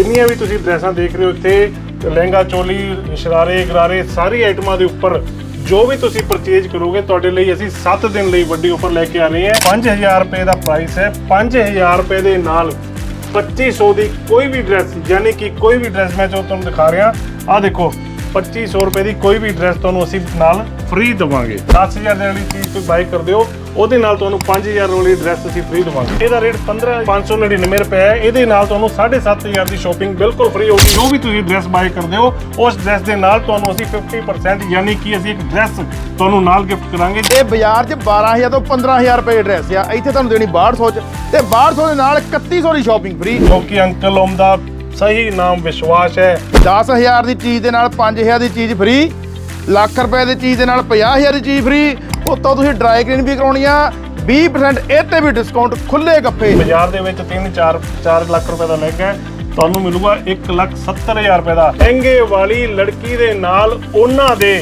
ਜਿੰਨੀਆਂ ਵੀ ਤੁਸੀਂ ਡਰੈਸਾਂ ਦੇਖ ਰਹੇ ਹੋ ਇੱਥੇ, ਲਹਿੰਗਾ, ਚੋਲੀ, ਸ਼ਰਾਰੇ ਗਰਾਰੇ ਸਾਰੀ ਆਈਟਮਾਂ ਦੇ ਉੱਪਰ ਜੋ ਵੀ ਤੁਸੀਂ ਪਰਚੇਜ ਕਰੋਗੇ, ਤੁਹਾਡੇ ਲਈ ਅਸੀਂ 7 ਦਿਨ ਲਈ ਵੱਡੀ ਆਫਰ ਲੈ ਕੇ ਆ ਰਹੇ ਹਾਂ। 5000 ਰੁਪਏ ਦਾ ਪ੍ਰਾਈਸ ਹੈ। 5000 ਰੁਪਏ ਦੇ ਨਾਲ 2500 ਦੀ ਕੋਈ ਵੀ ਡਰੈਸ ਯਾਨੀ ਕਿ ਕੋਈ ਵੀ ਡਰੈਸ ਮੈਂ ਜੋ ਤੁਹਾਨੂੰ ਦਿਖਾ ਰਿਹਾ, ਆਹ ਦੇਖੋ 2500 ਰੁਪਏ ਦੀ ਕੋਈ ਵੀ ਡਰੈਸ ਤੁਹਾਨੂੰ ਅਸੀਂ ਨਾਲ ਫ੍ਰੀ ਦਵਾਂਗੇ। 10000 ਦੇ ਵਾਲੀ ਚੀਜ਼ ਕੋਈ ਬਾਈ ਕਰਦੇ ਹੋ ਉਹਦੇ ਨਾਲ ਤੁਹਾਨੂੰ 5000 ਵਾਲੀ ਡਰੈਸ ਅਸੀਂ ਫ੍ਰੀ ਦਵਾਂਗੇ। ਇਹਦਾ ਰੇਟ 15599 ਰੁਪਏ ਹੈ ਇਹਦੇ ਨਾਲ ਤੁਹਾਨੂੰ 7500 ਦੀ ਸ਼ਾਪਿੰਗ ਬਿਲਕੁਲ ਫ੍ਰੀ ਹੋਊਗੀ। ਜੋ ਵੀ ਤੁਸੀਂ ਡਰੈਸ ਬਾਈ ਕਰਦੇ ਹੋ ਉਸ ਡਰੈਸ ਦੇ ਨਾਲ ਤੁਹਾਨੂੰ ਅਸੀਂ 50% ਯਾਨੀ ਕਿ ਅਸੀਂ ਇੱਕ ਡਰੈਸ ਤੁਹਾਨੂੰ ਨਾਲ ਗਿਫਟ ਕਰਾਂਗੇ। ਇਹ ਬਾਜ਼ਾਰ 'ਚ 12000 ਤੋਂ 15000 ਰੁਪਏ ਦੀ ਡਰੈਸ ਆ ਇੱਥੇ ਤੁਹਾਨੂੰ ਦੇਣੀ 6200 'ਚ ਤੇ 6200 ਦੇ ਨਾਲ 3100 ਦੀ ਸ਼ਾਪਿੰਗ ਫ੍ਰੀ ਕਿਉਂਕਿ ਅੰਕਲ ਓਮ ਦਾ ਸਹੀ ਨਾਮ ਵਿਸ਼ਵਾਸ ਹੈ। 10000 ਦੀ ਚੀਜ਼ ਦੇ ਨਾਲ 5000 ਦੀ ਚੀਜ਼ ਫ੍ਰੀ ਲੱਖ ਰੁਪਏ ਦੀ ਚੀਜ਼ ਦੇ ਨਾਲ 50000 ਦੀ ਚੀਜ਼ ਫ੍ਰੀ ਉੱਤੋਂ ਤੁਸੀਂ ਡਰਾਈ ਕਲੀਨ ਵੀ ਕਰਾਉਣੀ ਆ 20% ਇਹ ਤੇ ਵੀ ਡਿਸਕਾਊਂਟ ਖੁੱਲੇ ਗੱਫੇ ਬਾਜ਼ਾਰ ਦੇ ਵਿੱਚ 3 4 4 ਲੱਖ ਰੁਪਏ ਦਾ ਲਹਿੰਗਾ ਹੈ। ਤੁਹਾਨੂੰ ਮਿਲੂਗਾ 1 ਲੱਖ 70000 ਰੁਪਏ ਦਾ। ਲਹਿੰਗੇ ਵਾਲੀ ਲੜਕੀ ਦੇ ਨਾਲ ਉਹਨਾਂ ਦੇ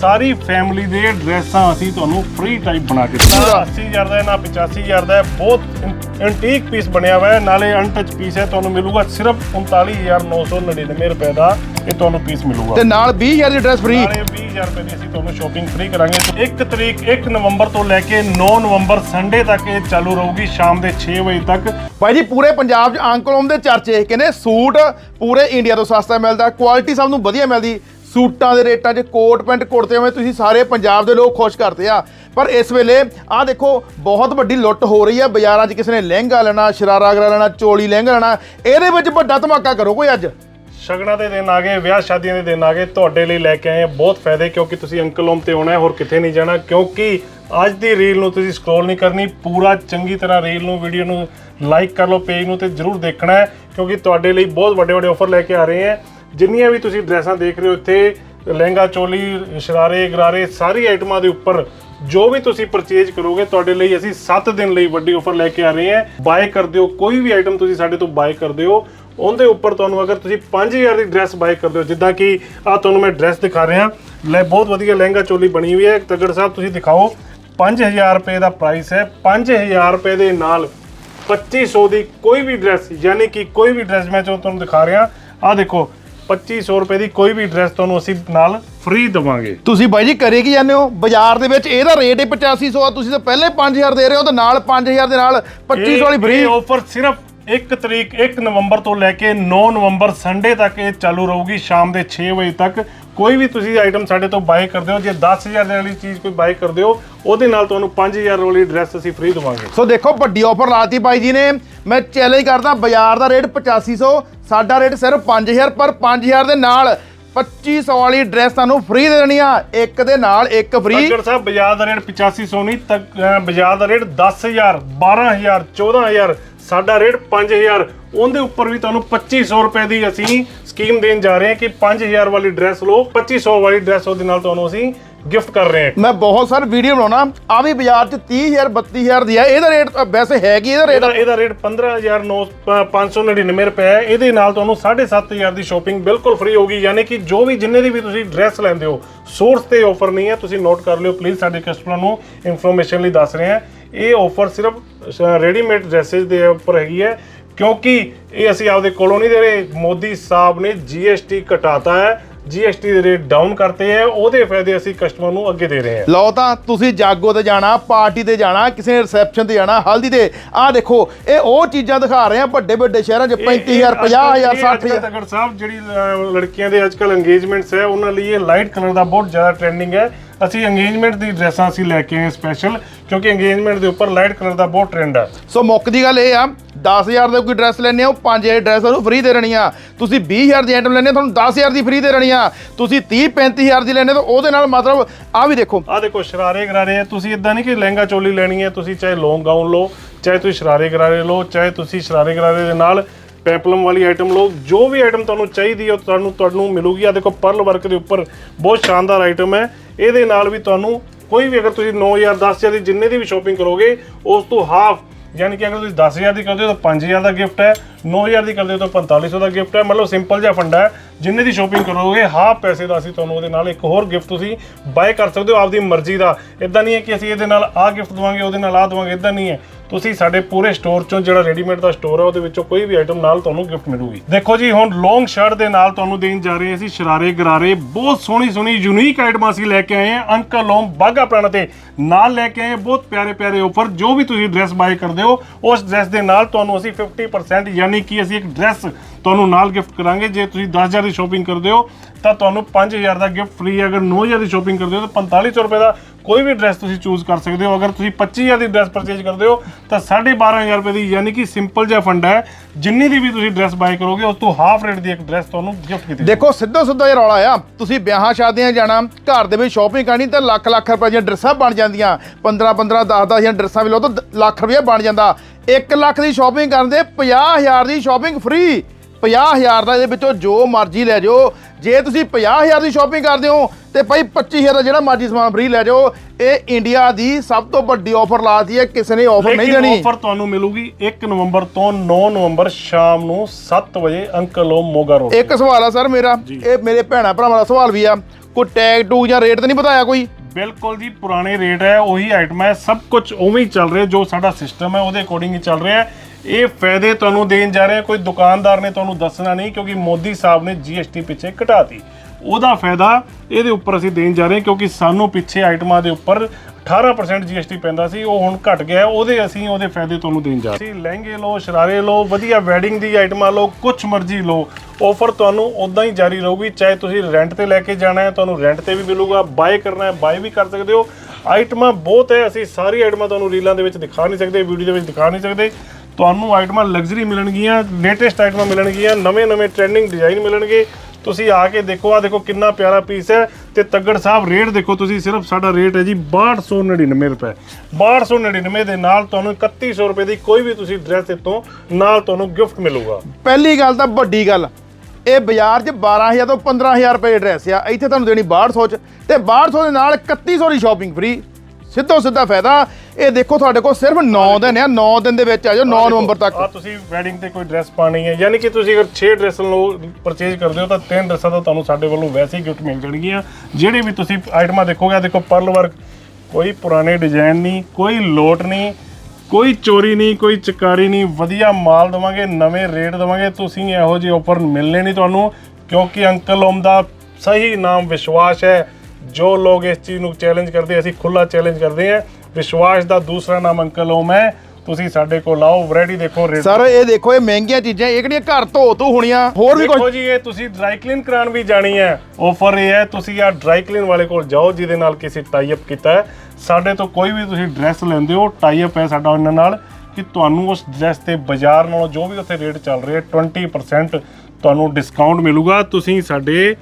ਸਾਰੀ ਫੈਮਿਲੀ ਦੇ ਡਰੈਸਾਂ ਅਸੀਂ ਤੁਹਾਨੂੰ ਫ੍ਰੀ ਟਾਈਪ ਬਣਾ ਕੇ ਦਿੰਦੇ ਹਾਂ 80000 ਦਾ ਹੈ, ਨਾ 85000 ਦਾ ਹੈ, ਬਹੁਤ ਐਂਟੀਕ ਪੀਸ ਬਣਿਆ ਹੋਇਆ ਹੈ। ਨਾਲੇ ਅਨਟਚ ਪੀਸ ਹੈ ਤੁਹਾਨੂੰ ਮਿਲੂਗਾ ਸਿਰਫ 39999 ਰੁਪਏ ਦਾ ਇਹ ਤੁਹਾਨੂੰ ਪੀਸ ਮਿਲੂਗਾ। ਤੇ ਨਾਲ 20000 ਦੀ ਡਰੈਸ ਫ੍ਰੀ ਨਾਲੇ 20000 ਰੁਪਏ ਦੀ ਅਸੀਂ ਤੁਹਾਨੂੰ ਸ਼ਾਪਿੰਗ ਫ੍ਰੀ ਕਰਾਂਗੇ। 1 ਤਰੀਕ 1 ਨਵੰਬਰ ਤੋਂ ਲੈ ਕੇ 9 ਨਵੰਬਰ ਸੰਡੇ ਤੱਕ ਇਹ ਚਾਲੂ ਰਹੂਗੀ ਸ਼ਾਮ ਦੇ 6 ਵਜੇ ਤੱਕ। ਭਾਈ ਜੀ ਪੂਰੇ ਪੰਜਾਬ 'ਚ ਅੰਕਲੋਮ ਦੇ ਚਰਚੇ ਕਹਿੰਦੇ ਸੂਟ ਪੂਰੇ ਇੰਡੀਆ ਤੋਂ ਸਸਤਾ ਮਿਲਦਾ ਕੁਆਲਿਟੀ ਸਭ ਨੂੰ ਵਧੀਆ ਮਿਲਦੀ। ਸੂਟਾਂ ਦੇ ਰੇਟਾਂ 'ਚ ਕੋਟ ਪੈਂਟ ਕੁੜਤੇ ਹੋਵੇ, ਤੁਸੀਂ ਸਾਰੇ ਪੰਜਾਬ ਦੇ ਲੋਕ ਖੁਸ਼ ਕਰਦੇ ਆ। ਪਰ ਇਸ ਵੇਲੇ ਆਹ ਦੇਖੋ, ਬਹੁਤ ਵੱਡੀ ਲੁੱਟ ਹੋ ਰਹੀ ਹੈ ਬਾਜ਼ਾਰਾਂ 'ਚ ਕਿਸੇ ਨੇ ਲਹਿੰਗਾ ਲੈਣਾ, ਸ਼ਰਾਰਾ ਗਰਾ ਲੈਣਾ, ਚੋਲੀ ਲਹਿੰਗਾ ਲੈਣਾ, ਇਹਦੇ ਵਿੱਚ ਵੱਡਾ ਧਮਾਕਾ ਕਰੋ ਕੋਈ ਅੱਜ। ਸ਼ਗਨਾਂ ਦੇ ਦਿਨ ਆ ਗਏ, ਵਿਆਹ ਸ਼ਾਦੀਆਂ ਦੇ ਦਿਨ ਆ ਗਏ, ਤੁਹਾਡੇ ਲਈ ਲੈ ਕੇ ਆਏ ਹਾਂ ਬਹੁਤ ਫਾਇਦੇ, ਕਿਉਂਕਿ ਤੁਸੀਂ ਅੰਕਲ ਹੋਮ ਤੇ ਆਉਣਾ ਹੈ, ਹੋਰ ਕਿਤੇ ਨਹੀਂ ਜਾਣਾ, ਕਿਉਂਕਿ ਅੱਜ ਦੀ ਰੀਲ ਨੂੰ ਤੁਸੀਂ ਸਕਰੋਲ ਨਹੀਂ ਕਰਨੀ, ਪੂਰਾ ਚੰਗੀ ਤਰ੍ਹਾਂ ਰੀਲ ਨੂੰ ਵੀਡੀਓ ਨੂੰ ਲਾਈਕ ਕਰ ਲਓ ਪੇਜ ਨੂੰ ਤੇ ਜਰੂਰ ਦੇਖਣਾ ਹੈ, ਕਿਉਂਕਿ ਤੁਹਾਡੇ ਲਈ ਬਹੁਤ ਵੱਡੇ ਵੱਡੇ ਆਫਰ ਲੈ ਕੇ ਆ ਰਹੇ ਹਾਂ। ਜਿੰਨੀਆਂ ਵੀ ਤੁਸੀਂ ਡਰੈਸਾਂ ਦੇਖ ਰਹੇ ਹੋ, ਇੱਥੇ ਲਹਿੰਗਾ, ਚੋਲੀ, ਸ਼ਰਾਰੇ, ਗਰਾਰੇ, ਸਾਰੀ ਆਈਟਮਾਂ ਦੇ ਉੱਪਰ ਜੋ ਵੀ ਤੁਸੀਂ ਪਰਚੇਜ ਕਰੋਗੇ, ਤੁਹਾਡੇ ਲਈ ਅਸੀਂ 7 ਦਿਨ ਲਈ ਵੱਡੀ ਆਫਰ ਲੈ ਕੇ ਆ ਰਹੇ ਹਾਂ। ਬਾਏ ਕਰਦੇ ਹੋ ਕੋਈ ਵੀ ਆਈਟਮ ਤੁਸੀਂ ਸਾਡੇ ਤੋਂ ਬਾਏ ਕਰਦੇ ਹੋ ਉਹਦੇ ਉੱਪਰ ਤੁਹਾਨੂੰ ਅਗਰ ਤੁਸੀਂ 5000 ਦੀ ਡਰੈਸ ਬਾਏ ਕਰਦੇ ਹੋ ਜਿੱਦਾਂ ਕਿ ਆ ਤੁਹਾਨੂੰ ਮੈਂ ਡਰੈਸ ਦਿਖਾ ਰਿਹਾ। ਲੈ, ਬਹੁਤ ਵਧੀਆ ਲਹਿੰਗਾ, ਚੋਲੀ ਬਣੀ ਹੋਈ ਹੈ। ਤਗੜ ਸਾਹਿਬ, ਤੁਸੀਂ ਦਿਖਾਓ। 5000 ਰੁਪਏ ਦਾ ਪ੍ਰਾਈਸ ਹੈ। 5000 ਰੁਪਏ ਦੇ ਨਾਲ 2500 ਦੀ ਕੋਈ ਵੀ ਡਰੈਸ ਯਾਨੀ ਕਿ ਕੋਈ ਵੀ ਡਰੈਸ ਮੈਂ ਜੋ ਤੁਹਾਨੂੰ ਦਿਖਾ ਰਿਹਾ ਆ ਦੇਖੋ 2500 ਰੁਪਏ ਦੀ ਕੋਈ ਵੀ ਡਰੈਸ ਤੁਹਾਨੂੰ ਅਸੀਂ ਨਾਲ ਫ੍ਰੀ ਦੇਵਾਂਗੇ। ਤੁਸੀਂ ਬਾਈ ਜੀ ਕਰੇ ਕੀ ਜਾਂਦੇ ਹੋ? ਬਾਜ਼ਾਰ ਦੇ ਵਿੱਚ ਇਹਦਾ ਰੇਟ ਹੀ 8500 ਆ ਤੁਸੀਂ ਤਾਂ ਪਹਿਲੇ 5000 ਦੇ ਰਹੇ ਹੋ ਤੇ ਨਾਲ 5000 ਦੇ ਨਾਲ 2500 ਵਾਲੀ ਫ੍ਰੀ ਇਹ ਆਫਰ ਸਿਰਫ 1 ਤਰੀਕ 1 ਨਵੰਬਰ ਤੋਂ ਲੈ ਕੇ 9 ਨਵੰਬਰ ਸੰਡੇ ਤੱਕ ਇਹ ਚਾਲੂ ਰਹੂਗੀ ਸ਼ਾਮ ਦੇ 6 ਵਜੇ ਤੱਕ। ਕੋਈ ਵੀ ਤੁਸੀਂ ਆਈਟਮ ਸਾਡੇ ਤੋਂ ਬਾਏ ਕਰਦੇ ਹੋ ਜੇ 10000 ਦੇ ਵਾਲੀ ਚੀਜ਼ ਕੋਈ ਬਾਏ ਕਰਦੇ ਹੋ ਉਹਦੇ ਨਾਲ ਤੁਹਾਨੂੰ 5000 ਵਾਲੀ ਡਰੈਸ ਅਸੀਂ ਫ੍ਰੀ ਦੇਵਾਂਗੇ। ਸੋ ਦੇਖੋ ਵੱਡੀ ਆਫਰ ਲਾਤੀ ਬਾਈ ਜੀ ਨੇ। ਮੈਂ ਚੈਲੰਜ ਕਰਦਾ ਬਾਜ਼ਾਰ ਦਾ ਰੇਟ 8500 ਸਾਡਾ ਰੇਟ ਸਿਰਫ 5000 ਪਰ 5000 ਦੇ ਨਾਲ 2500 ਵਾਲੀ ਡਰੈਸ ਤੁਹਾਨੂੰ ਫ੍ਰੀ ਦੇ ਦੇਣੀ ਆ। ਇੱਕ ਦੇ ਨਾਲ ਇੱਕ ਫ੍ਰੀ ਅਗਰ ਸਾਹਿਬ, ਬਾਜ਼ਾਰ ਦਾ ਰੇਟ 8500 ਨਹੀਂ, ਤੱਕ ਬਾਜ਼ਾਰ ਦਾ ਰੇਟ 10000 12000 14000 ਸਾਡਾ ਰੇਟ 5000 ਉਹਦੇ ਉੱਪਰ ਵੀ ਤੁਹਾਨੂੰ 2500 ਰੁਪਏ ਦੀ ਅਸੀਂ ਸਕੀਮ ਦੇਣ ਜਾ ਰਹੇ ਹਾਂ ਕਿ 5000 ਵਾਲੀ ਡਰੈਸ ਲਓ 2500 ਵਾਲੀ ਡਰੈਸ ਉਹਦੇ ਨਾਲ ਤੁਹਾਨੂੰ ਅਸੀਂ ਗਿਫਟ ਕਰ ਰਹੇ ਹਾਂ। ਮੈਂ ਬਹੁਤ ਸਾਰ ਵੀਡੀਓ ਬਣਾਉਣਾ। ਆ ਵੀ ਬਾਜ਼ਾਰ 'ਚ 30000 32000 ਦੀ ਆ। ਇਹਦਾ ਰੇਟ ਵੈਸੇ ਹੈ ਕੀ? ਇਹਦਾ ਰੇਟ ਇਹਦਾ ਇਹਦਾ ਰੇਟ 15599 ਰੁਪਏ ਹੈ। ਇਹਦੇ ਨਾਲ ਤੁਹਾਨੂੰ 7500 ਦੀ ਸ਼ਾਪਿੰਗ ਬਿਲਕੁਲ ਫ੍ਰੀ ਹੋਗੀ ਯਾਨੀ ਕਿ ਜੋ ਵੀ ਜਿੰਨੇ ਦੀ ਵੀ ਤੁਸੀਂ ਡਰੈਸ ਲੈਂਦੇ ਹੋ ਸੋਰਸ ਤੇ ਆਫਰ ਨਹੀਂ ਹੈ। ਤੁਸੀਂ ਨੋਟ ਕਰ ਲਿਓ ਪਲੀਜ਼ ਸਾਡੇ ਕਸਟਮਰਾਂ ਨੂੰ ਇਨਫੋਰਮੇਸ਼ਨ ਲਈ ਦੱਸ ਰਹੇ ਹਾਂ। ਇਹ ਆਫਰ ਸਿਰਫ ਰੈਡੀਮੇਡ ਡਰੈਸਸ ਦੇ ਉੱਪਰ ਹੈਗੀ ਹੈ। ਕਿਉਂਕਿ ਇਹ ਅਸੀਂ ਆਪਦੇ ਕੋਲੋਂ ਨਹੀਂ ਦੇ ਰਹੇ। ਮੋਦੀ ਸਾਹਿਬ ਨੇ GST ਘਟਾਤਾ ਹੈ। GST ਦੇ ਰੇਟ ਡਾਊਨ ਕਰਤੇ ਹੈ ਉਹਦੇ ਫਾਇਦੇ ਅਸੀਂ ਕਸਟਮਰ ਨੂੰ ਅੱਗੇ ਦੇ ਰਹੇ ਹਾਂ। ਲਓ ਤਾਂ ਤੁਸੀਂ ਜਾਗੋ ਤੇ ਜਾਣਾ ਪਾਰਟੀ ਤੇ ਜਾਣਾ ਕਿਸੇ ਨੇ ਰਿਸੈਪਸ਼ਨ ਤੇ ਜਾਣਾ ਹਲਦੀ ਤੇ। ਆਹ ਦੇਖੋ ਇਹ ਉਹ ਚੀਜ਼ਾਂ ਦਿਖਾ ਰਹੇ ਆ ਵੱਡੇ ਵੱਡੇ ਸ਼ਹਿਰਾਂ 'ਚ 35000 50000 60000 ਤਗੜ ਸਾਹਿਬ ਜਿਹੜੀ ਲੜਕੀਆਂ ਦੇ ਅੱਜਕੱਲ ਇੰਗੇਜਮੈਂਟਸ ਹੈ ਉਹਨਾਂ ਲਈ ਇਹ ਲਾਈਟ ਕਲਰ ਦਾ ਬਹੁਤ ਜ਼ਿਆਦਾ ਟ੍ਰੈਂਡਿੰਗ ਹੈ। ਅਸੀਂ ਇੰਗੇਜਮੈਂਟ ਦੀ ਡਰੈਸਾਂ ਅਸੀਂ ਲੈ ਕੇ ਆਏ ਸਪੈਸ਼ਲ ਕਿਉਂਕਿ ਇੰਗੇਜਮੈਂਟ ਦੇ ਉੱਪਰ ਲਾਈਟ ਕਲਰ ਦਾ ਬਹੁਤ ਟ੍ਰੈਂਡ ਹੈ। ਸੋ ਮੁੱਕ ਦੀ ਗੱਲ ਇਹ ਆ 10000 ਦਾ ਕੋਈ ਡਰੈਸ ਲੈਣੇ ਆ ਉਹ 5000 ਡਰੈਸ ਤੁਹਾਨੂੰ ਫ੍ਰੀ ਦੇ ਦੇਣੀ ਆ। ਤੁਸੀਂ 20000 ਦੀ ਆਈਟਮ ਲੈਣੇ ਆ ਤੁਹਾਨੂੰ 10000 ਦੀ ਫ੍ਰੀ ਦੇ ਦੇਣੀ ਆ। ਤੁਸੀਂ 30 35000 ਦੀ ਲੈਣੇ ਤਾਂ ਉਹਦੇ ਨਾਲ ਮਤਲਬ ਆ ਵੀ ਦੇਖੋ। ਆਹ ਦੇਖੋ, ਸ਼ਰਾਰੇ ਗਰਾਰੇ ਹੈ ਤੁਸੀਂ ਇਦਾਂ ਨਹੀਂ ਕਿ ਲਹਿੰਗਾ ਚੋਲੀ ਲੈਣੀ ਹੈ ਤੁਸੀਂ ਚਾਹੇ ਲੌਂਗ ਗਾਊਨ ਲਓ, ਚਾਹੇ ਤੁਸੀਂ ਸ਼ਰਾਰੇ ਗਰਾਰੇ ਲਓ, ਚਾਹੇ ਤੁਸੀਂ ਸ਼ਰਾਰੇ ਗਰਾਰੇ ਦੇ ਨਾਲ ਪੈਪਲਮ ਵਾਲੀ ਆਈਟਮ ਲਓ, ਜੋ ਵੀ ਆਈਟਮ ਤੁਹਾਨੂੰ ਚਾਹੀਦੀ ਹੈ ਉਹ ਤੁਹਾਨੂੰ ਤੁਹਾਨੂੰ ਮਿਲੂਗੀ। ਆ ਦੇਖੋ ਪਰਲ ਵਰਕ ਦੇ ਉੱਪਰ ਬਹੁਤ ਸ਼ਾਨਦਾਰ ਆਈਟਮ ਹੈ। ਇਹਦੇ ਨਾਲ ਵੀ ਤੁਹਾਨੂੰ ਕੋਈ ਵੀ ਅਗਰ ਤੁਸੀਂ 9000 10000 ਦੀ ਜਿੰਨੇ ਦੀ ਵੀ ਸ਼ਾਪਿੰਗ ਕਰੋਗੇ, ਉਸ ਤੋਂ ਹਾਫ ਯਾਨੀ ਕਿ ਅਗਰ ਤੁਸੀਂ 10000 ਦੀ ਕਰਦੇ ਹੋ ਤਾਂ 5000 ਦਾ ਗਿਫਟ ਹੈ। 9000 ਦੀ ਕਰਦੇ ਹੋ ਤਾਂ 4500 ਦਾ ਗਿਫਟ ਹੈ। ਮਤਲਬ ਸਿੰਪਲ ਜਿਹਾ ਫੰਡਾ ਹੈ। ਜਿੰਨੇ ਦੀ ਸ਼ੋਪਿੰਗ ਕਰੋਗੇ, ਹਾਫ ਪੈਸੇ ਦਾ ਅਸੀਂ ਤੁਹਾਨੂੰ ਉਹਦੇ ਨਾਲ ਇੱਕ ਹੋਰ ਗਿਫਟ ਤੁਸੀਂ ਬਾਏ ਕਰ ਸਕਦੇ ਹੋ ਆਪਦੀ ਮਰਜ਼ੀ ਦਾ। ਇਦਾਂ ਨਹੀਂ ਹੈ ਕਿ ਅਸੀਂ ਇਹਦੇ ਨਾਲ ਆਹ ਗਿਫਟ ਦਵਾਂਗੇ, ਉਹਦੇ ਨਾਲ ਆਹ ਦਵਾਂਗੇ ਇਦਾਂ ਨਹੀਂ ਹੈ। ਤੁਸੀਂ ਸਾਡੇ ਪੂਰੇ ਸਟੋਰ ਚੋਂ ਜਿਹੜਾ ਰੈਡੀਮੇਡ ਦਾ ਸਟੋਰ ਹੈ ਉਹਦੇ ਵਿੱਚੋਂ ਕੋਈ ਵੀ ਆਈਟਮ ਨਾਲ ਤੁਹਾਨੂੰ ਗਿਫਟ ਮਿਲੂਗੀ। ਦੇਖੋ ਜੀ, ਹੁਣ ਲੌਂਗ ਸ਼ਰਟ ਦੇ ਨਾਲ ਤੁਹਾਨੂੰ ਦੇਣ ਜਾ ਰਹੇ ਅਸੀਂ ਸ਼ਰਾਰੇ ਗਰਾਰੇ। ਬਹੁਤ ਸੋਹਣੀ ਸੋਹਣੀ ਯੂਨੀਕ ਆਈਟਮਾਂ ਅਸੀਂ ਲੈ ਕੇ ਆਏ ਹਾਂ। ਅੰਕਲ ਲੋਮ ਬਾਗਾ ਪ੍ਰਾਣਾ ਤੇ ਨਾਲ ਲੈ ਕੇ ਆਏ ਬਹੁਤ ਪਿਆਰੇ ਪਿਆਰੇ ਆਫਰ ਜੋ ਵੀ ਤੁਸੀਂ ਡਰੈਸ ਬਾਏ ਕਰਦੇ ਹੋ, ਉਸ ਡਰੈਸ ਦੇ ਨਾਲ ਤੁਹਾਨੂੰ ਅਸੀਂ 50% ਯਾਨੀ ਕਿ ਅਸੀਂ ਇੱਕ ਡਰੈਸ ਤੁਹਾਨੂੰ ਨਾਲ ਗਿਫਟ ਕਰਾਂਗੇ। ਜੇ ਤੁਸੀਂ 10000 ਦੀ ਸ਼ੋਪਿੰਗ ਕਰਦੇ ਹੋ, ਤਾਂ ਤੁਹਾਨੂੰ 5000 ਦਾ ਗਿਫਟ ਫ੍ਰੀ ਅਗਰ 9000 ਦੀ ਸ਼ੋਪਿੰਗ ਕਰਦੇ ਹੋ, ਤਾਂ 4500 ਰੁਪਏ ਦਾ ਕੋਈ ਵੀ ਡਰੈਸ ਤੁਸੀਂ ਚੂਜ਼ ਕਰ ਸਕਦੇ ਹੋ। ਅਗਰ ਤੁਸੀਂ 25000 ਦੀ ਡਰੈਸ ਪਰਚੇਜ ਕਰਦੇ ਹੋ, ਤਾਂ 12500 ਰੁਪਏ ਦੀ ਯਾਨੀ ਕਿ ਸਿੰਪਲ ਜਿਹਾ ਫੰਡ ਹੈ। ਜਿੰਨੀ ਦੀ ਵੀ ਤੁਸੀਂ ਡਰੈਸ ਬਾਏ ਕਰੋਗੇ, ਉਸ ਤੋਂ ਹਾਫ ਰੇਟ ਦੀ ਇੱਕ ਡਰੈਸ ਤੁਹਾਨੂੰ ਗਿਫਟ ਕੀਤੀ ਦੇਖੋ ਸਿੱਧਾ ਸਿੱਧਾ ਇਹ ਰੌਲਾ ਆ। ਤੁਸੀਂ ਵਿਆਹਾਂ, ਸ਼ਾਦੀਆਂ ਜਾਣਾ, ਘਰ ਦੇ ਵਿੱਚ ਸ਼ਾਪਿੰਗ ਕਰਨੀ, ਤਾਂ ਲੱਖ ਲੱਖ ਰੁਪਏ ਦੀਆਂ ਡਰੈਸਾਂ ਬਣ ਜਾਂਦੀਆਂ। 15 15 10 10 ਦੀਆਂ ਡਰੈਸਾਂ ਵੀ ਲਓ, ਤਾਂ ਦ- ਲੱਖ ਰੁਪਏ ਬਣ ਜਾਂਦਾ। 1 ਲੱਖ ਦੀ ਸ਼ਾਪਿੰਗ ਕਰਦੇ 50000 ਦੀ ਸ਼ਾਪਿੰਗ ਫ੍ਰੀ 50000 ਦਾ ਇਹਦੇ ਵਿੱਚੋਂ ਜੋ ਮਰਜ਼ੀ ਲੈ ਜਾਓ। ਜੇ ਤੁਸੀਂ 50000 ਦੀ ਸ਼ਾਪਿੰਗ ਕਰਦੇ ਹੋ ਤੇ ਭਾਈ 25000 ਦਾ ਜਿਹੜਾ ਮਰਜ਼ੀ ਸਮਾਨ ਫ੍ਰੀ ਲੈ ਜਾਓ ਇਹ ਇੰਡੀਆ ਦੀ ਸਭ ਤੋਂ ਵੱਡੀ ਆਫਰ ਲਾਤੀ ਹੈ ਕਿਸੇ ਨੇ ਆਫਰ ਨਹੀਂ ਦੇਣੀ। ਆਫਰ ਤੁਹਾਨੂੰ ਮਿਲੂਗੀ 1 ਨਵੰਬਰ ਤੋਂ 9 ਨਵੰਬਰ ਸ਼ਾਮ ਨੂੰ 7 ਵਜੇ ਅੰਕਲ ਓ ਮੋਗਾ ਰੋਡ ਇੱਕ ਸਵਾਲ ਆ ਸਰ ਮੇਰਾ। ਇਹ ਮੇਰੇ ਭੈਣਾ ਭਰਾਵਾਂ ਦਾ ਸਵਾਲ ਵੀ ਆ। ਕੋਈ ਟੈਗ ਟੂ ਜਾਂ ਰੇਟ ਤਾਂ ਨਹੀਂ ਬਤਾਇਆ ਕੋਈ? ਬਿਲਕੁਲ ਜੀ ਪੁਰਾਣੇ ਰੇਟ ਹੈ ਉਹੀ ਆਈਟਮ ਹੈ ਸਭ ਕੁਝ ਉਵੇਂ ਹੀ ਚੱਲ ਰਿਹਾ ਜੋ ਸਾਡਾ ਸਿਸਟਮ ਹੈ ਉਹਦੇ ਅਕੋਰਡਿੰਗ ਹੀ ਚੱਲ ਰਿਹਾ ਹੈ। ਇਹ ਫਾਇਦੇ ਤੁਹਾਨੂੰ ਦੇਣ ਜਾ ਰਹੇ ਕੋਈ ਦੁਕਾਨਦਾਰ ਨੇ ਤੁਹਾਨੂੰ ਦੱਸਣਾ ਨਹੀਂ, ਕਿਉਂਕਿ ਮੋਦੀ ਸਾਹਿਬ ਨੇ GST ਪਿੱਛੇ ਘਟਾਤੀ। ਉਹਦਾ ਫਾਇਦਾ ਇਹਦੇ ਉੱਪਰ ਅਸੀਂ ਦੇਣ ਜਾ ਰਹੇ ਹਾਂ, ਕਿਉਂਕਿ ਸਾਨੂੰ ਪਿੱਛੇ ਆਈਟਮਾਂ ਦੇ ਉੱਪਰ 18% GST ਪੈਂਦਾ ਸੀ, ਉਹ ਹੁਣ ਘਟ ਗਿਆ ਉਹਦੇ ਅਸੀਂ ਉਹਦੇ ਫਾਇਦੇ ਤੁਹਾਨੂੰ ਦੇਣ ਜਾ ਰਹੇ ਹਾਂ। ਤੁਸੀਂ ਲਹਿੰਗੇ ਲਓ, ਸ਼ਰਾਰੇ ਲਓ, ਵਧੀਆ ਵੈਡਿੰਗ ਦੀ ਆਈਟਮਾਂ ਲਓ ਕੁਝ ਮਰਜ਼ੀ ਲਓ। ਆਫਰ ਤੁਹਾਨੂੰ ਉਦਾਂ ਹੀ ਜਾਰੀ ਰਹੂਗੀ, ਚਾਹੇ ਤੁਸੀਂ ਰੈਂਟ ਤੇ ਲੈ ਕੇ ਜਾਣਾ ਹੈ, ਤੁਹਾਨੂੰ ਰੈਂਟ ਤੇ ਵੀ ਮਿਲੂਗਾ ਬਾਏ ਕਰਨਾ ਹੈ ਬਾਏ ਵੀ ਕਰ ਸਕਦੇ ਹੋ। ਆਈਟਮਾਂ ਬਹੁਤ ਹੈ, ਅਸੀਂ ਸਾਰੀ ਆਈਟਮਾਂ ਤੁਹਾਨੂੰ ਰੀਲਾਂ ਦੇ ਵਿੱਚ ਦਿਖਾ ਨਹੀਂ ਸਕਦੇ ਵੀਡੀਓ ਦੇ ਵਿੱਚ ਦਿਖਾ ਨਹੀਂ ਸਕਦੇ। ਤੁਹਾਨੂੰ ਆਈਟਮਾਂ ਲਗਜ਼ਰੀ ਮਿਲਣਗੀਆਂ ਲੇਟੈਸਟ ਆਈਟਮਾਂ ਮਿਲਣਗੀਆਂ, ਨਵੇਂ-ਨਵੇਂ ਟ੍ਰੈਂਡਿੰਗ ਡਿਜ਼ਾਈਨ ਮਿਲਣਗੇ। ਤੁਸੀਂ ਆ ਕੇ ਦੇਖੋ ਆ ਦੇਖੋ ਕਿੰਨਾ ਪਿਆਰਾ ਪੀਸ ਹੈ ਤੇ ਤੱਗੜ ਸਾਹਿਬ ਰੇਟ ਦੇਖੋ ਤੁਸੀਂ, ਸਿਰਫ ਸਾਡਾ ਰੇਟ ਹੈ ਜੀ 6299 ਰੁਪਏ। 6299 ਦੇ ਨਾਲ ਤੁਹਾਨੂੰ 3100 ਰੁਪਏ ਦੀ ਕੋਈ ਵੀ ਤੁਸੀਂ ਡਰੈਸ ਇਤੋਂ ਨਾਲ ਤੁਹਾਨੂੰ ਗਿਫਟ ਮਿਲੂਗਾ। ਪਹਿਲੀ ਗੱਲ ਤਾਂ ਵੱਡੀ ਗੱਲ, ਇਹ ਬਾਜ਼ਾਰ 'ਚ 12000 ਤੋਂ 15000 ਰੁਪਏ ਡਰੈਸ ਆ, ਇੱਥੇ ਤੁਹਾਨੂੰ ਦੇਣੀ 6200 ਚ ਤੇ 6200 ਦੇ ਨਾਲ 3100 ਦੀ ਸ਼ਾਪਿੰਗ ਫ੍ਰੀ ਸਿੱਧੋ ਸਿੱਧਾ ਫਾਇਦਾ ਇਹ ਦੇਖੋ ਤੁਹਾਡੇ ਕੋਲ ਸਿਰਫ 9 ਦਿਨ ਆ 9 ਦਿਨ ਦੇ ਵਿੱਚ ਆ ਜਾਓ 9 ਨਵੰਬਰ ਤੱਕ। ਆ ਤੁਸੀਂ ਵੈਡਿੰਗ ਤੇ ਕੋਈ ਡਰੈਸ ਪਾਣੀ ਹੈ ਯਾਨੀ ਕਿ ਤੁਸੀਂ ਅਗਰ 6 ਡਰੈਸ ਲੋ ਪਰਚੇਜ ਕਰਦੇ ਹੋ ਤਾਂ ਤਿੰਨ ਡਰੈਸਾਂ ਤਾਂ ਤੁਹਾਨੂੰ ਸਾਡੇ ਵੱਲੋਂ ਵੈਸੇ ਹੀ ਗਿਫਟ ਮਿਲ ਜਾਣਗੀਆਂ। ਜਿਹੜੇ ਵੀ ਤੁਸੀਂ ਆਈਟਮਾਂ ਦੇਖੋਗੇ ਦੇਖੋ ਪਰਲ ਵਰਕ ਕੋਈ ਪੁਰਾਣੇ ਡਿਜ਼ਾਈਨ ਨਹੀਂ ਕੋਈ ਲੋਟ ਨਹੀਂ ਕੋਈ ਚੋਰੀ ਨਹੀਂ ਕੋਈ ਚਕਾਰੀ ਨਹੀਂ ਵਧੀਆ ਮਾਲ ਦਵਾਂਗੇ ਨਵੇਂ ਰੇਟ ਦਵਾਂਗੇ ਤੁਸੀਂ ਇਹੋ ਜਿਹੇ ਆਫਰ ਮਿਲਨੇ ਨਹੀਂ ਤੁਹਾਨੂੰ ਕਿਉਂਕਿ ਅੰਕਲ ਓਮ ਦਾ ਸਹੀ ਨਾਮ ਵਿਸ਼ਵਾਸ ਹੈ ਜੋ ਲੋਕ ਇਸ ਚੀਜ਼ ਨੂੰ ਚੈਲੰਜ ਕਰਦੇ ਅਸੀਂ ਖੁੱਲਾ ਚੈਲੰਜ ਕਰਦੇ ਹਾਂ। ਵਿਸ਼ਵਾਸ ਦਾ ਦੂਸਰਾ ਨਾਮ ਅੰਕਲ ਓਮ ਹੈ ਤੁਸੀਂ ਸਾਡੇ ਕੋਲ ਆਓ ਵੈਰਾਈਟੀ ਦੇਖੋ ਰੇਟ ਸਰ ਇਹ ਦੇਖੋ ਇਹ ਮਹਿੰਗੀਆਂ ਚੀਜ਼ਾਂ ਇਹ ਕਿਹੜੀਆਂ ਘਰ ਧੋ ਧੋ ਹੋਣੀਆਂ? ਹੋਰ ਵੀ ਕੁਝ ਦੇਖੋ ਜੀ ਇਹ ਤੁਸੀਂ ਡਰਾਈ ਕਲੀਨ ਕਰਾਉਣ ਵੀ ਜਾਣੀ ਹੈ। ਆਫਰ ਇਹ ਹੈ ਤੁਸੀਂ ਆ ਡਰਾਈ ਕਲੀਨ ਵਾਲੇ ਕੋਲ ਜਾਓ ਜਿਹਦੇ ਨਾਲ ਕਿਸੇ ਟਾਈ ਅਪ ਕੀਤਾ ਹੈ। ਸਾਡੇ ਤੋਂ ਕੋਈ ਵੀ ਤੁਸੀਂ ਡਰੈਸ ਲੈਂਦੇ ਹੋ ਟਾਈ ਅਪ ਹੈ ਸਾਡਾ ਉਹਨਾਂ ਨਾਲ ਕਿ ਤੁਹਾਨੂੰ ਉਸ ਡਰੈਸ ਤੇ ਬਾਜ਼ਾਰ ਨਾਲੋਂ ਜੋ ਵੀ ਉੱਥੇ ਰੇਟ ਚੱਲ ਰਿਹਾ 20% ਤੁਹਾਨੂੰ ਡਿਸਕਾਊਂਟ ਮਿਲੂਗਾ। ਤੁਸੀਂ ਸਾਡੇ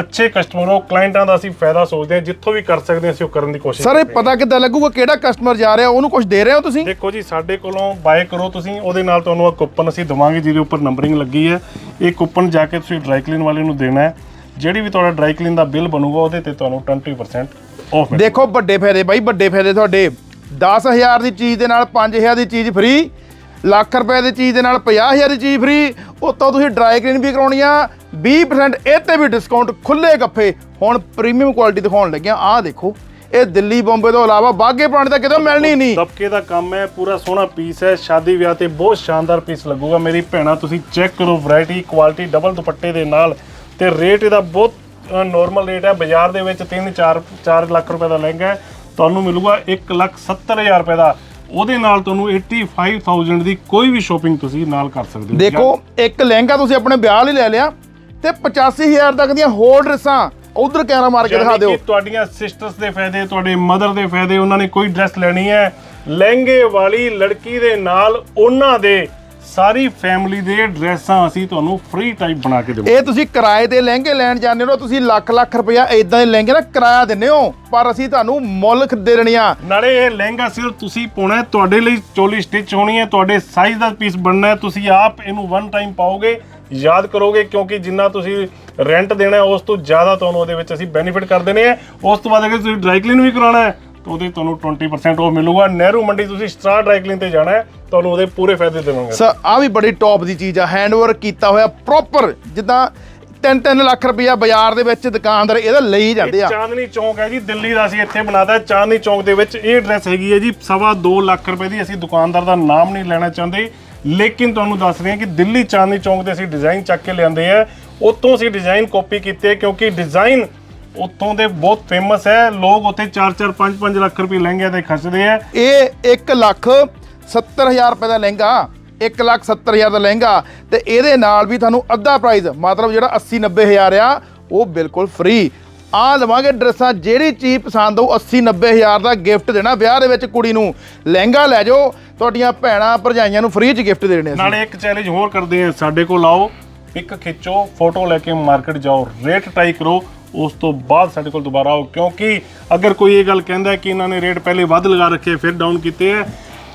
ਅੱਛੇ ਕਸਟਮਰ ਹੋ ਕਲਾਇੰਟਾਂ ਦਾ ਅਸੀਂ ਫਾਇਦਾ ਸੋਚਦੇ ਹਾਂ ਜਿੱਥੋਂ ਵੀ ਕਰ ਸਕਦੇ ਹਾਂ ਅਸੀਂ ਉਹ ਕਰਨ ਦੀ ਕੋਸ਼ਿਸ਼ ਸਰ ਇਹ ਕਰਦੇ ਹਾਂ। ਪਤਾ ਕਿੱਦਾਂ ਲੱਗੂਗਾ ਕਿਹੜਾ ਕਸਟਮਰ ਜਾ ਰਿਹਾ ਉਹਨੂੰ ਕੁਝ ਦੇ ਰਹੇ ਹੋ ਤੁਸੀਂ? ਦੇਖੋ ਜੀ ਸਾਡੇ ਕੋਲੋਂ ਬਾਏ ਕਰੋ ਤੁਸੀਂ ਉਹਦੇ ਨਾਲ ਤੁਹਾਨੂੰ ਆ ਕੂਪਨ ਅਸੀਂ ਦਵਾਂਗੇ ਜਿਹਦੇ ਉੱਪਰ ਨੰਬਰਿੰਗ ਲੱਗੀ ਹੈ। ਇਹ ਕੂਪਨ ਜਾ ਕੇ ਤੁਸੀਂ ਡਰਾਈ ਕਲੀਨ ਵਾਲੇ ਨੂੰ ਦੇਣਾ ਹੈ। ਜਿਹੜੀ ਵੀ ਤੁਹਾਡਾ ਡਰਾਈ ਕਲੀਨ ਦਾ ਬਿੱਲ ਬਣੂਗਾ ਉਹਦੇ ਤੇ ਤੁਹਾਨੂੰ 20% ਆਫ ਮਿਲੇਗਾ। ਦੇਖੋ ਵੱਡੇ ਫਾਇਦੇ ਬਾਈ ਵੱਡੇ ਫਾਇਦੇ ਤੁਹਾਡੇ। 10000 ਦੀ ਚੀਜ਼ ਦੇ ਨਾਲ 5000 ਦੀ ਚੀਜ਼ ਫ੍ਰੀ ਲੱਖ ਰੁਪਏ ਦੀ ਚੀਜ਼ ਦੇ ਨਾਲ 50000 ਦੀ ਚੀਜ਼ ਫ੍ਰੀ ਉੱਤੋਂ ਤੁਸੀਂ ਡਰਾਈ ਕਲੀਨ ਵੀ ਕਰਾਉਣੀ ਆ 20% ਇਹ ਤੇ ਵੀ ਡਿਸਕਾਊਂਟ ਖੁੱਲੇ ਗੱਫੇ ਹੁਣ ਪ੍ਰੀਮੀਅਮ ਕੁਆਲਿਟੀ ਦਿਖਾਉਣ ਲੱਗਿਆ ਆਹ ਦੇਖੋ ਇਹ ਦਿੱਲੀ ਬੰਬੇ ਤੋਂ ਇਲਾਵਾ ਬਾਗੇ ਪੁਰਾਣੇ ਤਾਂ ਕਿਤੇ ਮਿਲਣੀ ਨਹੀਂ। ਦਬਕੇ ਦਾ ਕੰਮ ਹੈ ਪੂਰਾ ਸੋਹਣਾ ਪੀਸ ਹੈ ਸ਼ਾਦੀ ਵਿਆਹ ਤੇ ਬਹੁਤ ਸ਼ਾਨਦਾਰ ਪੀਸ ਲੱਗੂਗਾ। ਮੇਰੀ ਭੈਣਾ ਤੁਸੀਂ ਚੈੱਕ ਕਰੋ ਵੈਰਾਈਟੀ ਕੁਆਲਿਟੀ ਡਬਲ ਦੁਪੱਟੇ ਦੇ ਨਾਲ। ਤੇ ਰੇਟ ਇਹਦਾ ਬਹੁਤ ਨੋਰਮਲ ਰੇਟ ਹੈ। ਬਾਜ਼ਾਰ ਦੇ ਵਿੱਚ 3 4 4 ਲੱਖ ਰੁਪਏ ਦਾ ਲਹਿੰਗਾ ਤੁਹਾਨੂੰ ਮਿਲੂਗਾ 1 ਲੱਖ 70000 ਰੁਪਏ ਦਾ। ਉਹਦੇ ਨਾਲ ਤੁਹਾਨੂੰ 85000 ਦੀ ਕੋਈ ਵੀ ਸ਼ੋਪਿੰਗ ਤੁਸੀਂ ਨਾਲ ਕਰ ਸਕਦੇ ਹੋ। ਦੇਖੋ ਇੱਕ ਲਹਿੰਗਾ ਤੁਸੀਂ ਆਪਣੇ ਵਿਆਹ ਲਈ ਲੈ ਲਿਆ ਤੇ 85000 ਤੱਕ ਦੀਆਂ ਹੋਰ ਡਰੈਸਾਂ ਉਧਰ ਕੈਮਰਾ ਮਾਰ ਕੇ ਦਿਖਾ ਦਿਓ। ਕਿ ਤੁਹਾਡੀਆਂ ਸਿਸਟਰਸ ਦੇ ਫਾਇਦੇ ਤੁਹਾਡੇ ਮਦਰ ਦੇ ਫਾਇਦੇ ਉਹਨਾਂ ਨੇ ਕੋਈ ਡਰੈਸ ਲੈਣੀ ਹੈ। ਲਹਿੰਗੇ ਵਾਲੀ ਲੜਕੀ ਦੇ ਨਾਲ ਉਹਨਾਂ ਦੇ ਸਾਰੀ ਫੈਮਿਲੀ ਦੇ ਡਰੈਸਾਂ ਅਸੀਂ ਤੁਹਾਨੂੰ ਫ੍ਰੀ ਟਾਈਪ ਬਣਾ ਕੇ ਦੇਵਾਂਗੇ। ਇਹ ਤੁਸੀਂ ਕਿਰਾਏ ਤੇ ਲਹਿੰਗੇ ਲੈਣ ਜਾਂਦੇ ਹੋ ਤੁਸੀਂ ਲੱਖ ਲੱਖ ਰੁਪਇਆ ਇਦਾਂ ਦੇ ਲਹਿੰਗੇ ਨਾ ਕਿਰਾਇਆ ਦਿੰਦੇ ਹੋ ਪਰ ਅਸੀਂ ਤੁਹਾਨੂੰ ਮੁੱਲ ਦੇ ਦੇਣੀ ਆ। ਨਾਲੇ ਇਹ ਲਹਿੰਗਾ ਸਿਰਫ ਤੁਸੀਂ ਪਾਉਣਾ ਹੈ ਤੁਹਾਡੇ ਲਈ ਚੋਲੀ ਸਟਿਚ ਹੋਣੀ ਹੈ ਤੁਹਾਡੇ ਸਾਈਜ਼ ਦਾ ਪੀਸ ਬਣਨਾ ਹੈ ਤੁਸੀਂ ਆਪ ਇਹਨੂੰ ਵਨ ਟਾਈਮ ਪਾਓਗੇ ਯਾਦ ਕਰੋਗੇ ਕਿਉਂਕਿ ਜਿੰਨਾ ਤੁਸੀਂ ਰੈਂਟ ਦੇਣਾ ਹੈ ਉਸ ਤੋਂ ਜ਼ਿਆਦਾ ਤੁਹਾਨੂੰ ਉਹਦੇ ਵਿੱਚ ਅਸੀਂ ਬੈਨੀਫਿਟ ਕਰ ਦੇਣੇ ਆ ਉਸ ਤੋਂ ਬਾਅਦ ਅਗਰ ਤੁਸੀਂ ਡਰਾਈ ਕਲੀਨ ਵੀ ਕਰਾਉਣਾ ਹੈ ਤਾਂ ਉਹਦੇ ਤੁਹਾਨੂੰ 20% ਉਹ ਮਿਲੂਗਾ। ਨਹਿਰੂ ਮੰਡੀ ਤੁਸੀਂ ਸਟਾਰ ਡਰਾਈ ਕਲੀਨ ਤੇ ਜਾਣਾ ਹੈ ਤੁਹਾਨੂੰ ਉਹਦੇ ਪੂਰੇ ਫਾਇਦੇ ਦੇਵਾਂਗੇ। ਸਰ ਆ ਵੀ ਬੜੀ ਟੌਪ ਦੀ ਚੀਜ਼ ਆ। ਹੈਂਡਵਰਕ ਕੀਤਾ ਹੋਇਆ ਪ੍ਰੋਪਰ ਜਿੱਦਾਂ 3-3 ਲੱਖ ਰੁਪਇਆ ਬਾਜ਼ਾਰ ਦੇ ਵਿੱਚ ਦੁਕਾਨਦਾਰ ਇਹਦਾ ਲਈ ਜਾਂਦੇ ਆ। ਚਾਂਦਨੀ ਚੌਂਕ ਹੈ ਜੀ ਦਿੱਲੀ ਦਾ ਅਸੀਂ ਇੱਥੇ ਬਣਾਤਾ ਚਾਂਦਨੀ ਚੌਂਕ ਦੇ ਵਿੱਚ ਇਹ ਡਰੈਸ ਹੈਗੀ ਹੈ ਜੀ ਸਵਾ ਦੋ ਲੱਖ ਰੁਪਏ ਦੀ ਅਸੀਂ ਦੁਕਾਨਦਾਰ ਦਾ ਨਾਮ ਨਹੀਂ ਲੈਣਾ ਚਾਹੁੰਦੇ। ਲੇਕਿਨ ਤੁਹਾਨੂੰ ਦੱਸ ਰਹੇ ਹਾਂ ਕਿ ਦਿੱਲੀ ਚਾਂਦਨੀ ਚੌਂਕ ਦੇ ਅਸੀਂ ਡਿਜ਼ਾਈਨ ਚੱਕ ਕੇ ਲਿਆਂਦੇ ਆ। ਉੱਥੋਂ ਅਸੀਂ ਡਿਜ਼ਾਈਨ ਕਾਪੀ ਕੀਤੇ ਕਿਉਂਕਿ ਡਿਜ਼ਾਈਨ ਉੱਥੋਂ ਦੇ ਬਹੁਤ ਫੇਮਸ ਹੈ। ਲੋਕ ਉੱਥੇ 4-4 5-5 ਲੱਖ ਰੁਪਏ ਲਹਿੰਗਿਆਂ ਤੇ ਖਰਚਦੇ ਆ। ਇਹ 1 ਲੱਖ 70000 ਰੁਪਏ ਦਾ ਲਹਿੰਗਾ 1 ਲੱਖ 70000 ਦਾ ਲਹਿੰਗਾ ਤੇ ਇਹਦੇ ਨਾਲ ਵੀ ਤੁਹਾਨੂੰ ਅੱਧਾ ਪ੍ਰਾਈਸ ਮਤਲਬ ਜਿਹੜਾ 80 90000 ਆ ਉਹ ਬਿਲਕੁਲ ਫ੍ਰੀ ਆ ਲਵਾਂਗੇ ਡਰੈਸਾਂ ਜਿਹੜੀ ਚੀਜ਼ ਪਸੰਦ ਆਊ 80 90000 ਦਾ ਗਿਫਟ ਦੇਣਾ ਵਿਆਹ ਦੇ ਵਿੱਚ ਕੁੜੀ ਨੂੰ। ਲਹਿੰਗਾ ਲੈ ਜਾਓ ਤੁਹਾਡੀਆਂ ਭੈਣਾਂ ਭਰਜਾਈਆਂ ਨੂੰ ਫ੍ਰੀ ਚ ਗਿਫਟ ਦੇਣੇ ਅਸੀਂ। ਨਾਲੇ ਇੱਕ ਚੈਲੰਜ ਹੋਰ ਕਰਦੇ ਆ ਸਾਡੇ ਕੋਲ ਆਓ ਪਿਕ ਖਿੱਚੋ ਫੋਟੋ ਲੈ ਕੇ ਮਾਰਕੀਟ ਜਾਓ ਰੇਟ ਟਰਾਈ ਕਰੋ ਉਸ ਤੋਂ ਬਾਅਦ ਸਾਡੇ ਕੋਲ ਦੁਬਾਰਾ ਆਓ ਕਿਉਂਕਿ ਅਗਰ ਕੋਈ ਇਹ ਗੱਲ ਕਹਿੰਦਾ ਕਿ ਇਹਨਾਂ ਨੇ ਰੇਟ ਪਹਿਲੇ ਵੱਧ ਲਗਾ ਰੱਖੇ ਫਿਰ ਡਾਊਨ ਕੀਤੇ ਹੈ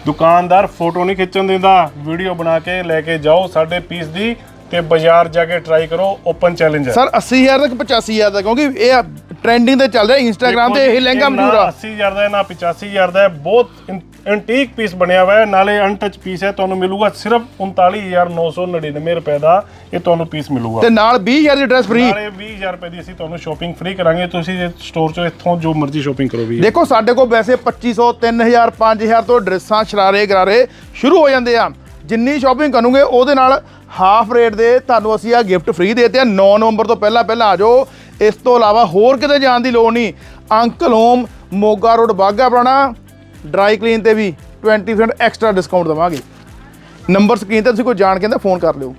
ਦੁਕਾਨਦਾਰ ਫੋਟੋ ਨਹੀਂ ਖਿੱਚਣ ਦਿੰਦਾ ਵੀਡੀਓ ਬਣਾ ਕੇ ਲੈ ਕੇ ਜਾਓ ਸਾਡੇ ਪੀਸ ਦੀ ਤੇ ਬਾਜ਼ਾਰ ਜਾ ਕੇ ਟਰਾਈ ਕਰੋ ਓਪਨ ਚੈਲੰਜ ਹੈ। ਸਰ 80000 ਤੱਕ 85000 ਦਾ ਕਿਉਂਕਿ ਇਹ ਟ੍ਰੈਂਡਿੰਗ ਤੇ ਚੱਲ ਰਿਹਾ ਇੰਸਟਾਗ੍ਰਾਮ ਤੇ ਇਹ ਲਹਿੰਗਾ ਮਸ਼ਹੂਰ ਆ। 80000 ਦਾ ਨਾ 85000 ਦਾ ਬਹੁਤ ਐਂਟੀਕ ਪੀਸ ਬਣਿਆ ਹੋਇਆ ਹੈ। ਨਾਲੇ ਅਨਟਚ ਪੀਸ ਹੈ। ਤੁਹਾਨੂੰ ਮਿਲੂਗਾ ਸਿਰਫ 39999 ਰੁਪਏ ਦਾ ਇਹ ਤੁਹਾਨੂੰ ਪੀਸ ਮਿਲੂਗਾ। ਤੇ ਨਾਲ 20000 ਦੀ ਡਰੈਸ ਫ੍ਰੀ ਨਾਲੇ 20000 ਰੁਪਏ ਦੀ ਅਸੀਂ ਤੁਹਾਨੂੰ ਸ਼ਾਪਿੰਗ ਫ੍ਰੀ ਕਰਾਂਗੇ। ਤੁਸੀਂ ਸਟੋਰ ਚੋਂ ਇੱਥੋਂ ਜੋ ਮਰਜ਼ੀ ਸ਼ਾਪਿੰਗ ਕਰੋ ਵੀ ਦੇਖੋ ਸਾਡੇ ਕੋਲ ਵੈਸੇ 2500 3000 5000 ਤੋਂ ਡਰੈਸਾਂ ਸ਼ਰਾਰੇ ਗਰਾਰੇ ਸ਼ੁਰੂ ਹੋ ਜਾਂਦੇ ਆ। ਜਿੰਨੀ ਸ਼ਾਪਿੰਗ ਕਰੋਗੇ ਉਹਦੇ ਨਾਲ ਹਾਫ ਰੇਟ ਦੇ ਤੁਹਾਨੂੰ ਅਸੀਂ ਆ ਗਿਫਟ ਫ੍ਰੀ ਦੇਤੇ ਆ। 9 ਨਵੰਬਰ ਤੋਂ ਪਹਿਲਾਂ ਪਹਿਲਾਂ ਆ ਜਾਓ। ਇਸ ਤੋਂ ਇਲਾਵਾ ਹੋਰ ਕਿਤੇ ਜਾਣ ਦੀ ਲੋੜ ਨਹੀਂ। Uncle home Moga road Bagha ਪੁਰਾਣਾ। ਡਰਾਈ ਕਲੀਨ ਤੇ ਵੀ 20% ਐਕਸਟਰਾ ਡਿਸਕਾਊਂਟ ਦਵਾਂਗੇ। ਨੰਬਰ ਸਕਰੀਨ ਤੇ ਤੁਸੀਂ ਕੋਈ ਜਾਣ ਕੇ ਤਾਂ ਫੋਨ ਕਰ ਲਿਓ।